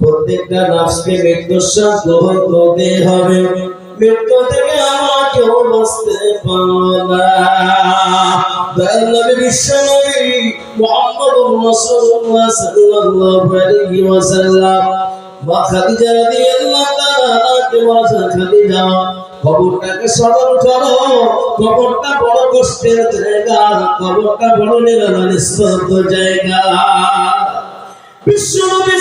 প্রত্যেকটা নাফসকে মৃত্যুর শ্বাস গ্রহণ করতে হবে। মৃত্যু থেকে আমরা কেউ বাঁচতে রাসূলুল্লাহ সাল্লাল্লাহু আলাইহি ওয়াসাল্লাম মা খাদিজা রাদিয়াল্লাহু তাআলা খাদিজা, কবরটাকে স্মরণ করো। কবরটা বড় কষ্টের জায়গা, কবরটা বড় নিরানস্পর্ধ জায়গা। বিশ্বনবী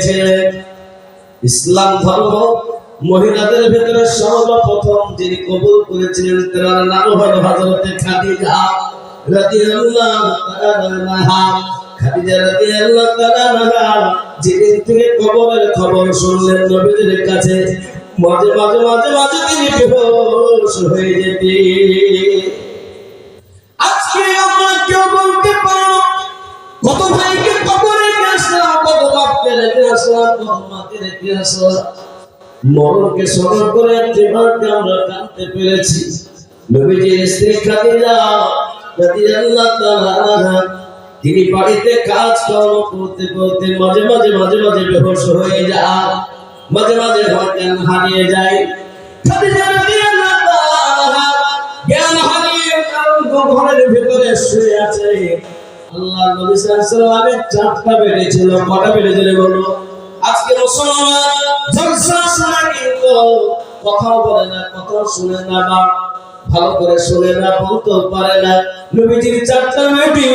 পেয়েছিলেন ইসলাম ধর্ম মহিলাদের ভেতরে সর্বপ্রথম যিনি কবুল করেছিলেন তার নাম হলো হযরতে খাদিজা খাদিজা রাদিয়াল্লাহু কবরের খবর শুনলেন নবীজির কাছে। মাঝে মাঝে মাঝে মাঝে তিনি বেহুশ হয়ে যেতেন। মরণকে স্মরণ করে যেভাবে আমরা কাঁদতে পেরেছি। নবীজির স্ত্রী খাদিজা রাদিয়াল্লাহু তাআলা তিনি বাড়িতে কাজ কর্ম করতে করতে মাঝে মাঝে মাঝে মাঝে বেহোশ হয়ে যায়, মাঝে মাঝে জ্ঞান হারিয়ে যায়। খাদিজা রাদিয়াল্লাহু তাআলা জ্ঞান হারিয়ে কারণ ঘরের ভিতরে শুয়ে আছে। আল্লাহ নবী সাল্লাল্লাহু আলাইহি চারটা বেড়েছিল কটা বেড়েছিল বলো? আজকে মুসলমান জলসা শোনা কিন্তু কথাও বলে না, কথাও শুনে না বা ভালো করে শুনে না, বলতেও পারে না। নবীজির চারটা মেয়েটি